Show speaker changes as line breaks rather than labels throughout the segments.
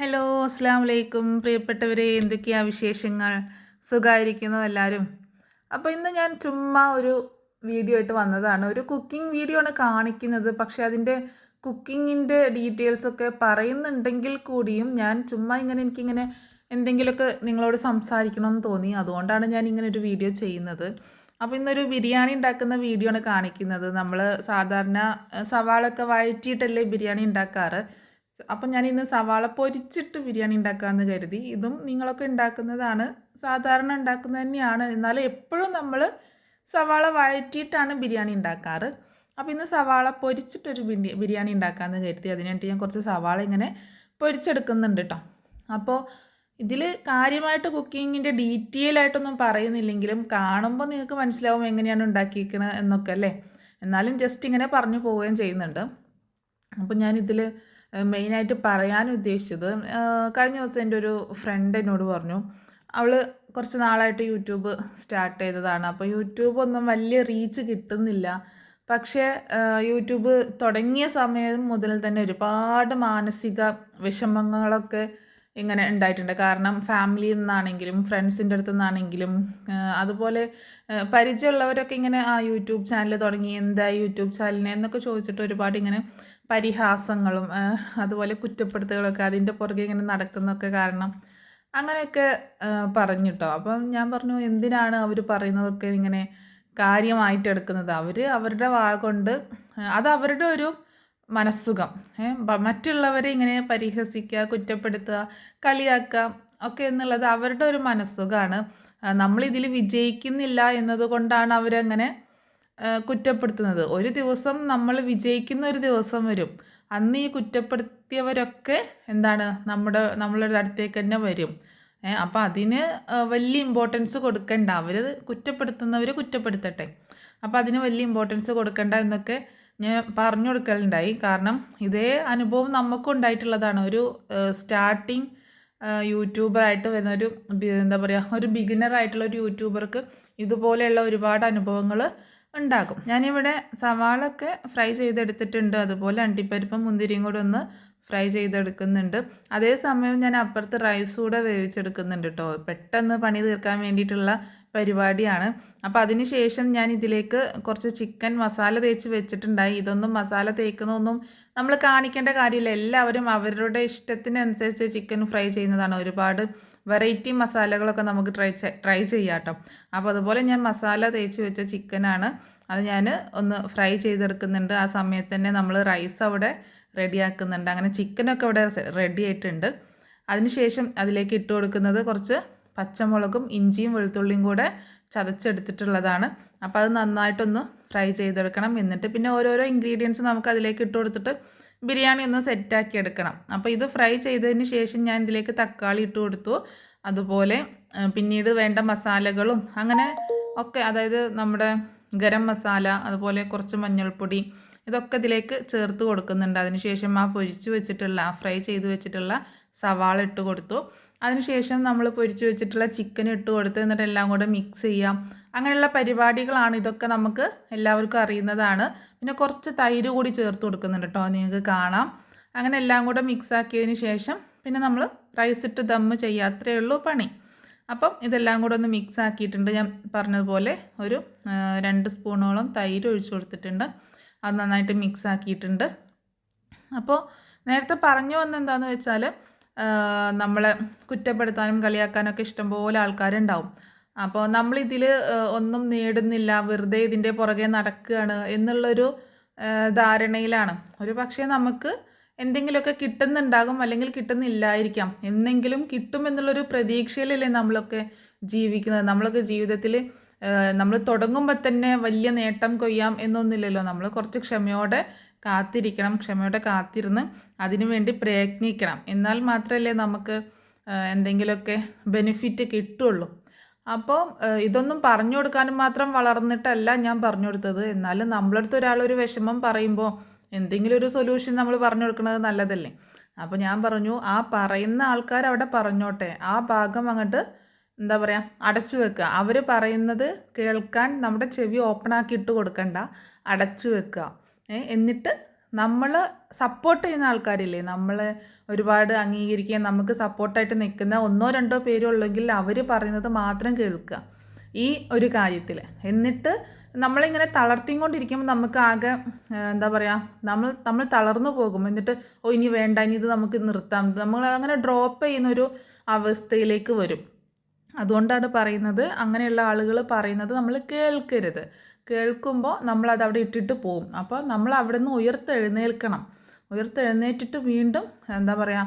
Hello അസ്സാം വലൈക്കും പ്രിയപ്പെട്ടവരെ എന്തൊക്കെയാ വിശേഷങ്ങൾ? സുഖമായിരിക്കുന്നു എല്ലാവരും അപ്പോൾ ഇന്ന് ഞാൻ ചുമ്മാ ഒരു വീഡിയോ ആയിട്ട് വന്നതാണ്. ഒരു കുക്കിംഗ് വീഡിയോ ആണ് കാണിക്കുന്നത്. പക്ഷേ അതിന്റെ കുക്കിങ്ങിന്റെ ഡീറ്റെയിൽസൊക്കെ പറയുന്നുണ്ടെങ്കിൽ കൂടിയും ഞാൻ ചുമ്മാ ഇങ്ങനെ എനിക്കിങ്ങനെ എന്തെങ്കിലുമൊക്കെ നിങ്ങളോട് സംസാരിക്കണമെന്ന് തോന്നി. അതുകൊണ്ടാണ് ഞാൻ ഇങ്ങനെ ഒരു വീഡിയോ ചെയ്യുന്നത്. അപ്പോൾ ഇന്നൊരു ബിരിയാണി ഉണ്ടാക്കുന്ന വീഡിയോ ആണ് കാണിക്കുന്നത്. നമ്മൾ സാധാരണ സവാളൊക്കെ വഴറ്റിയിട്ടല്ലേ ബിരിയാണി ഉണ്ടാക്കാറ്? അപ്പം ഞാൻ ഇന്ന് സവാള പൊരിച്ചിട്ട് ബിരിയാണി ഉണ്ടാക്കാമെന്ന് കരുതി. ഇതും നിങ്ങളൊക്കെ ഉണ്ടാക്കുന്നതാണ് സാധാരണ ഉണ്ടാക്കുന്നത് തന്നെയാണ്. എന്നാലും എപ്പോഴും നമ്മൾ സവാള വഴറ്റിയിട്ടാണ് ബിരിയാണി ഉണ്ടാക്കാറ്. അപ്പോൾ ഇന്ന് സവാള പൊരിച്ചിട്ടൊരു ബിരി ബിരിയാണി ഉണ്ടാക്കാമെന്ന് കരുതി. അതിനായിട്ട് ഞാൻ കുറച്ച് സവാള ഇങ്ങനെ പൊരിച്ചെടുക്കുന്നുണ്ട് കേട്ടോ അപ്പോൾ ഇതിൽ കാര്യമായിട്ട് കുക്കിങ്ങിന്റെ ഡീറ്റെയിൽ ആയിട്ടൊന്നും പറയുന്നില്ലെങ്കിലും കാണുമ്പോൾ നിങ്ങൾക്ക് മനസ്സിലാവും എങ്ങനെയാണ് ഉണ്ടാക്കിയിരിക്കുന്നത് എന്നൊക്കെ അല്ലേ? എന്നാലും ജസ്റ്റ് ഇങ്ങനെ പറഞ്ഞു പോവുകയും ചെയ്യുന്നുണ്ട്. അപ്പോൾ ഞാനിതിൽ മെയിനായിട്ട് പറയാൻ ഉദ്ദേശിച്ചത് കഴിഞ്ഞ ദിവസം എന്റെ ഒരു ഫ്രണ്ട് എന്നോട് പറഞ്ഞു അവൾ കുറച്ച് നാളായിട്ട് യൂട്യൂബ് സ്റ്റാർട്ട് ചെയ്തതാണ്. അപ്പോൾ യൂട്യൂബ് ഒന്നും വലിയ റീച്ച് കിട്ടുന്നില്ല. പക്ഷേ യൂട്യൂബ് തുടങ്ങിയ സമയം മുതൽ തന്നെ ഒരുപാട് മാനസിക വിഷമങ്ങളൊക്കെ ഇങ്ങനെ ഉണ്ടായിട്ടുണ്ട്. കാരണം ഫാമിലിയിൽ നിന്നാണെങ്കിലും ഫ്രണ്ട്സിന്റെ അടുത്തു നിന്നാണെങ്കിലും അതുപോലെ പരിചയമുള്ളവരൊക്കെ ഇങ്ങനെ ആ യൂട്യൂബ് ചാനൽ തുടങ്ങി. എന്താ യൂട്യൂബ് ചാനലിനെ എന്നൊക്കെ ചോദിച്ചിട്ട് ഒരുപാട് ഇങ്ങനെ പരിഹാസങ്ങളും അതുപോലെ കുറ്റപ്പെടുത്തുകളൊക്കെ അതിന്റെ പുറകെ ഇങ്ങനെ നടക്കുന്നൊക്കെ കാരണം അങ്ങനെയൊക്കെ പറഞ്ഞു അപ്പം ഞാൻ പറഞ്ഞു എന്തിനാണ് അവർ പറയുന്നതൊക്കെ ഇങ്ങനെ കാര്യമായിട്ട് എടുക്കുന്നത്? അവർ അവരുടെ വാ കൊണ്ട് അത് അവരുടെ ഒരു മനസ്സുഖം മറ്റുള്ളവരെ ഇങ്ങനെ പരിഹസിക്കുക കുറ്റപ്പെടുത്തുക കളിയാക്കുക ഒക്കെ എന്നുള്ളത് അവരുടെ ഒരു മനസ്സുഖമാണ് നമ്മളിതിൽ വിജയിക്കുന്നില്ല എന്നതുകൊണ്ടാണ് അവരങ്ങനെ കുറ്റപ്പെടുത്തുന്നത്. ഒരു ദിവസം നമ്മൾ വിജയിക്കുന്ന ഒരു ദിവസം വരും. അന്ന് ഈ കുറ്റപ്പെടുത്തിയവരൊക്കെ എന്താണ്? നമ്മുടെ നമ്മളുടെ അടുത്തേക്ക് തന്നെ വരും. അപ്പോൾ അപ്പം അതിന് വലിയ ഇമ്പോർട്ടൻസ് കൊടുക്കണ്ട. അവർ കുറ്റപ്പെടുത്തുന്നവർ കുറ്റപ്പെടുത്തട്ടെ. അപ്പോൾ അതിന് വലിയ ഇമ്പോർട്ടൻസ് കൊടുക്കണ്ട എന്നൊക്കെ ഞാൻ പറഞ്ഞു കൊടുക്കലുണ്ടായി. കാരണം ഇതേ അനുഭവം നമുക്കും ഉണ്ടായിട്ടുള്ളതാണ്. ഒരു സ്റ്റാർട്ടിങ് യൂട്യൂബറായിട്ട് വരുന്ന ഒരു എന്താ പറയുക ഒരു ബിഗിനർ ആയിട്ടുള്ള ഒരു യൂട്യൂബർക്ക് ഇതുപോലെയുള്ള ഒരുപാട് അനുഭവങ്ങൾ ഉണ്ടാകും ഞാനിവിടെ സവാളൊക്കെ ഫ്രൈ ചെയ്തെടുത്തിട്ടുണ്ട്. അതുപോലെ അണ്ടിപ്പരിപ്പും മുന്തിരിയും കൂടെ ഒന്ന് ഫ്രൈ ചെയ്തെടുക്കുന്നുണ്ട്. അതേസമയം ഞാൻ അപ്പുറത്ത് റൈസ് കൂടെ വേവിച്ചെടുക്കുന്നുണ്ട് കേട്ടോ പെട്ടെന്ന് പണി തീർക്കാൻ വേണ്ടിയിട്ടുള്ള പരിപാടിയാണ്. അപ്പോൾ അതിന് ശേഷം ഞാൻ ഇതിലേക്ക് കുറച്ച് ചിക്കൻ മസാല തേച്ച് വെച്ചിട്ടുണ്ടായി. ഇതൊന്നും മസാല തേക്കുന്നതൊന്നും നമ്മൾ കാണിക്കേണ്ട കാര്യമില്ല. എല്ലാവരും അവരുടെ ഇഷ്ടത്തിനനുസരിച്ച് ചിക്കൻ ഫ്രൈ ചെയ്യുന്നതാണ്. ഒരുപാട് വെറൈറ്റി മസാലകളൊക്കെ നമുക്ക് ട്രൈ ട്രൈ ചെയ്യാം കേട്ടോ അപ്പോൾ അതുപോലെ ഞാൻ മസാല തേച്ച് വെച്ച ചിക്കനാണ് അത് ഞാൻ ഒന്ന് ഫ്രൈ ചെയ്തെടുക്കുന്നുണ്ട്. ആ സമയത്ത് തന്നെ നമ്മൾ റൈസ് അവിടെ റെഡിയാക്കുന്നുണ്ട്. അങ്ങനെ ചിക്കനൊക്കെ അവിടെ റെഡി ആയിട്ടുണ്ട്. അതിനുശേഷം അതിലേക്ക് ഇട്ട് കൊടുക്കുന്നത് കുറച്ച് പച്ചമുളകും ഇഞ്ചിയും വെളുത്തുള്ളിയും കൂടെ ചതച്ചെടുത്തിട്ടുള്ളതാണ്. അപ്പോൾ അത് നന്നായിട്ടൊന്ന് ഫ്രൈ ചെയ്തെടുക്കണം. എന്നിട്ട് പിന്നെ ഓരോരോ ഇൻഗ്രീഡിയൻസ് നമുക്ക് അതിലേക്ക് ഇട്ട് കൊടുത്തിട്ട് ബിരിയാണി ഒന്ന് സെറ്റാക്കി എടുക്കണം. അപ്പോൾ ഇത് ഫ്രൈ ചെയ്തതിന് ശേഷം ഞാൻ ഇതിലേക്ക് തക്കാളി ഇട്ട് കൊടുത്തു. അതുപോലെ പിന്നീട് വേണ്ട മസാലകളും അങ്ങനെ ഒക്കെ അതായത് നമ്മുടെ ഗരം മസാല അതുപോലെ കുറച്ച് മഞ്ഞൾപ്പൊടി ഇതൊക്കെ ഇതിലേക്ക് ചേർത്ത് കൊടുക്കുന്നുണ്ട്. അതിനുശേഷം ആ പൊരിച്ച് വെച്ചിട്ടുള്ള ഫ്രൈ ചെയ്ത് വെച്ചിട്ടുള്ള സവാള ഇട്ട് കൊടുത്തു. അതിനുശേഷം നമ്മൾ പൊരിച്ച് വെച്ചിട്ടുള്ള ചിക്കൻ ഇട്ട് കൊടുത്ത് എന്നിട്ട് എല്ലാം കൂടെ മിക്സ് ചെയ്യാം. അങ്ങനെയുള്ള പരിപാടികളാണ് ഇതൊക്കെ നമുക്ക് എല്ലാവർക്കും അറിയുന്നതാണ്. പിന്നെ കുറച്ച് തൈര് കൂടി ചേർത്ത് കൊടുക്കുന്നുണ്ട് കേട്ടോ നിങ്ങൾക്ക് കാണാം. അങ്ങനെ എല്ലാം കൂടെ മിക്സ് ആക്കിയതിന് ശേഷം പിന്നെ നമ്മൾ റൈസ് ഇട്ട് ദമ്മ് ചെയ്യുക അത്രയേ ഉള്ളൂ പണി. അപ്പം ഇതെല്ലാം കൂടെ ഒന്ന് മിക്സ് ആക്കിയിട്ടുണ്ട്. ഞാൻ പറഞ്ഞതുപോലെ ഒരു രണ്ട് സ്പൂണോളം തൈര് ഒഴിച്ചു കൊടുത്തിട്ടുണ്ട്. അത് നന്നായിട്ട് മിക്സ് ആക്കിയിട്ടുണ്ട്. അപ്പോൾ നേരത്തെ പറഞ്ഞു വന്ന എന്താണെന്ന് വെച്ചാൽ നമ്മളെ കുറ്റപ്പെടുത്താനും കളിയാക്കാനൊക്കെ ഇഷ്ടംപോലെ ആൾക്കാരുണ്ടാവും. അപ്പോൾ നമ്മളിതിൽ ഒന്നും നേടുന്നില്ല വെറുതെ ഇതിന്റെ പുറകെ നടക്കുകയാണ് എന്നുള്ളൊരു ധാരണയിലാണ്. ഒരു പക്ഷേ നമുക്ക് എന്തെങ്കിലുമൊക്കെ കിട്ടുന്നുണ്ടാകും അല്ലെങ്കിൽ കിട്ടുന്നില്ലായിരിക്കാം. എന്നെങ്കിലും കിട്ടുമെന്നുള്ളൊരു പ്രതീക്ഷയിലല്ലേ നമ്മളൊക്കെ ജീവിക്കുന്നത്. നമ്മളൊക്കെ ജീവിതത്തിൽ നമ്മൾ തുടങ്ങുമ്പോൾ തന്നെ വലിയ നേട്ടം കൊയ്യാം എന്നൊന്നുമില്ലല്ലോ. നമ്മൾ കുറച്ച് ക്ഷമയോടെ കാത്തിരിക്കണം ക്ഷമയോടെ കാത്തിരുന്ന് അതിനു വേണ്ടി പ്രയത്നിക്കണം. എന്നാൽ മാത്രമല്ലേ നമുക്ക് എന്തെങ്കിലുമൊക്കെ ബെനിഫിറ്റ് കിട്ടുള്ളൂ. അപ്പോൾ ഇതൊന്നും പറഞ്ഞു കൊടുക്കാനും മാത്രം വളർന്നിട്ടല്ല ഞാൻ പറഞ്ഞു കൊടുത്തത്. എന്നാലും നമ്മളടുത്ത് ഒരാളൊരു വിഷമം പറയുമ്പോൾ എന്തെങ്കിലും ഒരു സൊല്യൂഷൻ നമ്മൾ പറഞ്ഞു കൊടുക്കുന്നത് നല്ലതല്ലേ? അപ്പോൾ ഞാൻ പറഞ്ഞു ആ പറയുന്ന ആൾക്കാർ അവിടെ പറഞ്ഞോട്ടെ. ആ ഭാഗം അങ്ങോട്ട് എന്താ പറയുക അടച്ചു വെക്കുക. അവർ പറയുന്നത് കേൾക്കാൻ നമ്മുടെ ചെവി ഓപ്പൺ ആക്കി ഇട്ട് കൊടുക്കണ്ട. അടച്ചു വെക്കുക. എന്നിട്ട് നമ്മൾ സപ്പോർട്ട് ചെയ്യുന്ന ആൾക്കാരില്ലേ നമ്മൾ ഒരുപാട് അംഗീകരിക്കാൻ നമുക്ക് സപ്പോർട്ടായിട്ട് നിൽക്കുന്ന ഒന്നോ രണ്ടോ പേരോ ഉള്ളെങ്കിൽ അവർ പറയുന്നത് മാത്രം കേൾക്കുക. ഈ ഒരു കാര്യത്തിൽ എന്നിട്ട് നമ്മളിങ്ങനെ തളർത്തിക്കൊണ്ടിരിക്കുമ്പോൾ നമുക്ക് ആകെ എന്താ പറയുക നമ്മൾ നമ്മൾ തളർന്നു പോകും. എന്നിട്ട് ഓ ഇനി വേണ്ട ഇനി ഇത് നമുക്ക് നിർത്താം. നമ്മൾ അങ്ങനെ ഡ്രോപ്പ് ചെയ്യുന്ന ഒരു അവസ്ഥയിലേക്ക് വരും. അതുകൊണ്ടാണ് പറയുന്നത്. അങ്ങനെയുള്ള ആളുകൾ പറയുന്നത് നമ്മൾ കേൾക്കരുത്. കേൾക്കുമ്പോൾ നമ്മളത് അവിടെ ഇട്ടിട്ട് പോവും. അപ്പോൾ നമ്മൾ അവിടെ നിന്ന് ഉയർത്തെഴുന്നേൽക്കണം. ഉയർത്തെഴുന്നേറ്റിട്ട് വീണ്ടും എന്താ പറയുക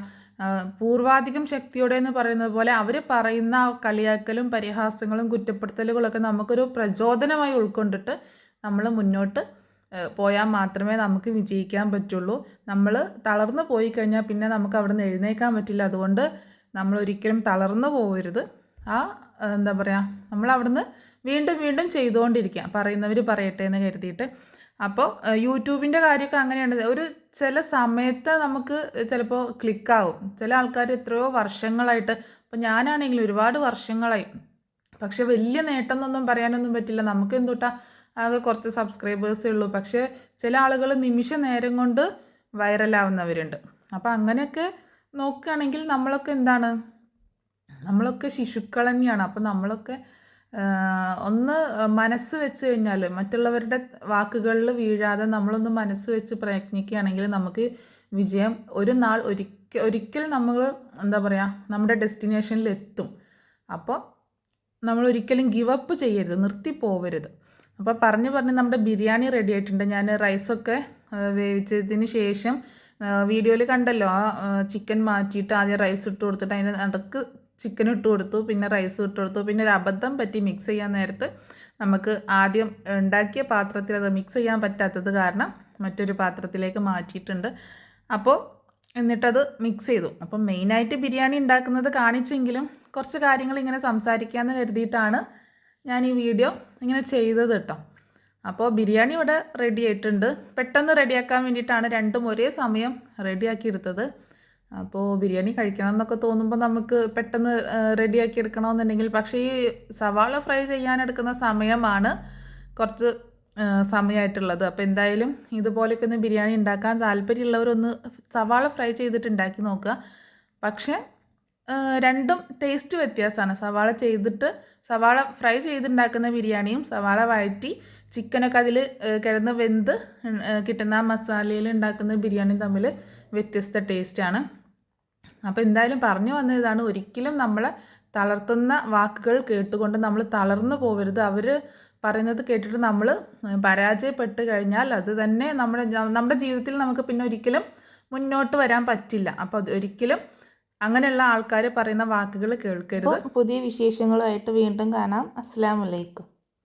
പൂർവാധികം ശക്തിയോടെ എന്ന് പറയുന്നത് പോലെ അവർ പറയുന്ന കളിയാക്കലും പരിഹാസങ്ങളും കുറ്റപ്പെടുത്തലുകളൊക്കെ നമുക്കൊരു പ്രചോദനമായി ഉൾക്കൊണ്ടിട്ട് നമ്മൾ മുന്നോട്ട് പോയാൽ മാത്രമേ നമുക്ക് വിജയിക്കാൻ പറ്റുള്ളൂ. നമ്മൾ തളർന്നു പോയി കഴിഞ്ഞാൽ പിന്നെ നമുക്ക് അവിടെ നിന്ന് എഴുന്നേക്കാൻ പറ്റില്ല. അതുകൊണ്ട് നമ്മൾ ഒരിക്കലും തളർന്നു പോകരുത് ആ എന്താ പറയുക നമ്മൾ അവിടുന്ന് വീണ്ടും വീണ്ടും ചെയ്തുകൊണ്ടിരിക്കുക പറയുന്നവർ പറയട്ടെ എന്ന് കരുതിയിട്ട് അപ്പോൾ യൂട്യൂബിന്റെ കാര്യമൊക്കെ അങ്ങനെയാണ്. ഒരു ചില സമയത്ത് നമുക്ക് ചിലപ്പോൾ ക്ലിക്കാവും. ചില ആൾക്കാർ എത്രയോ വർഷങ്ങളായിട്ട് അപ്പോൾ ഞാനാണെങ്കിൽ ഒരുപാട് വർഷങ്ങളായി. പക്ഷെ വലിയ നേട്ടമൊന്നും പറയാനൊന്നും പറ്റില്ല. നമുക്ക് എന്തുട്ടാ ആകെ കുറച്ച് സബ്സ്ക്രൈബേഴ്സേ ഉള്ളൂ. പക്ഷേ ചില ആളുകൾ നിമിഷ നേരം കൊണ്ട് വൈറലാവുന്നവരുണ്ട്. അപ്പോൾ അങ്ങനെയൊക്കെ നോക്കുകയാണെങ്കിൽ നമ്മളൊക്കെ എന്താണ് നമ്മളൊക്കെ ശിശുക്കൾ തന്നെയാണ്. അപ്പം നമ്മളൊക്കെ ഒന്ന് മനസ്സ് വെച്ച് കഴിഞ്ഞാൽ മറ്റുള്ളവരുടെ വാക്കുകളിൽ വീഴാതെ നമ്മളൊന്ന് മനസ്സ് വെച്ച് പ്രയത്നിക്കുകയാണെങ്കിൽ നമുക്ക് വിജയം ഒരു നാൾ ഒരിക്കൽ ഒരിക്കൽ നമ്മൾ എന്താ പറയുക നമ്മുടെ ഡെസ്റ്റിനേഷനിൽ എത്തും. അപ്പോൾ നമ്മൾ ഒരിക്കലും ഗിവ് ചെയ്യരുത് നിർത്തി പോവരുത്. അപ്പോൾ പറഞ്ഞ് പറഞ്ഞ് നമ്മുടെ ബിരിയാണി റെഡി ആയിട്ടുണ്ട്. ഞാൻ റൈസൊക്കെ വേവിച്ചതിന് ശേഷം വീഡിയോയിൽ കണ്ടല്ലോ ആ ചിക്കൻ മാറ്റിയിട്ട് ആദ്യം റൈസ് ഇട്ട് കൊടുത്തിട്ട് അതിന്റെ നടുക്ക് ചിക്കൻ ഇട്ട് കൊടുത്തു പിന്നെ റൈസ് ഇട്ട് കൊടുത്തു. പിന്നെ ഒരു അബദ്ധം പറ്റി മിക്സ് ചെയ്യാൻ നേരത്ത് നമുക്ക് ആദ്യം ഉണ്ടാക്കിയ പാത്രത്തിൽ അത് മിക്സ് ചെയ്യാൻ പറ്റാത്തത് കാരണം മറ്റൊരു പാത്രത്തിലേക്ക് മാറ്റിയിട്ടുണ്ട്. അപ്പോൾ എന്നിട്ടത് മിക്സ് ചെയ്തു. അപ്പം മെയിനായിട്ട് ബിരിയാണി ഉണ്ടാക്കുന്നത് കാണിച്ചെങ്കിലും കുറച്ച് കാര്യങ്ങൾ ഇങ്ങനെ സംസാരിക്കാമെന്ന് കരുതിയിട്ടാണ് ഞാൻ ഈ വീഡിയോ ഇങ്ങനെ ചെയ്തത് കേട്ടോ. അപ്പോൾ ബിരിയാണി ഇവിടെ റെഡി ആയിട്ടുണ്ട്. പെട്ടെന്ന് റെഡിയാക്കാൻ വേണ്ടിയിട്ടാണ് രണ്ടും ഒരേ സമയം റെഡിയാക്കി എടുത്തത്. അപ്പോൾ ബിരിയാണി കഴിക്കണം എന്നൊക്കെ തോന്നുമ്പോൾ നമുക്ക് പെട്ടെന്ന് റെഡിയാക്കി എടുക്കണമെന്നുണ്ടെങ്കിൽ പക്ഷേ ഈ സവാള ഫ്രൈ ചെയ്യാനെടുക്കുന്ന സമയമാണ് കുറച്ച് സമയമായിട്ടുള്ളത് അപ്പോൾ എന്തായാലും ഇതുപോലെയൊക്കെ ഒന്ന് ബിരിയാണി ഉണ്ടാക്കാൻ താല്പര്യമുള്ളവരൊന്ന് സവാള ഫ്രൈ ചെയ്തിട്ട് ഉണ്ടാക്കി നോക്കുക. പക്ഷേ രണ്ടും ടേസ്റ്റ് വ്യത്യാസമാണ്. സവാള ചെയ്തിട്ട് സവാള ഫ്രൈ ചെയ്തുണ്ടാക്കുന്ന ബിരിയാണിയും സവാള വഴറ്റി ചിക്കനൊക്കെ അതിൽ കിടന്ന് വെന്ത് കിട്ടുന്ന മസാലയിൽ ഉണ്ടാക്കുന്ന ബിരിയാണി തമ്മിൽ വ്യത്യസ്ത ടേസ്റ്റാണ് അപ്പോൾ എന്തായാലും പറഞ്ഞു വന്ന ഇതാണ് ഒരിക്കലും നമ്മൾ തളർത്തുന്ന വാക്കുകൾ കേട്ടുകൊണ്ട് നമ്മൾ തളർന്നു പോകരുത് അവർ പറയുന്നത് കേട്ടിട്ട് നമ്മൾ പരാജയപ്പെട്ട് കഴിഞ്ഞാൽ അത് തന്നെ നമ്മുടെ നമ്മുടെ ജീവിതത്തിൽ നമുക്ക് പിന്നെ ഒരിക്കലും മുന്നോട്ട് വരാൻ പറ്റില്ല. അപ്പോൾ അത് ഒരിക്കലും അങ്ങനെയുള്ള ആൾക്കാർ പറയുന്ന വാക്കുകൾ കേൾക്കരുത്.
പുതിയ വിശേഷങ്ങളുമായിട്ട് വീണ്ടും കാണാം. അസ്സാം വലൈക്കും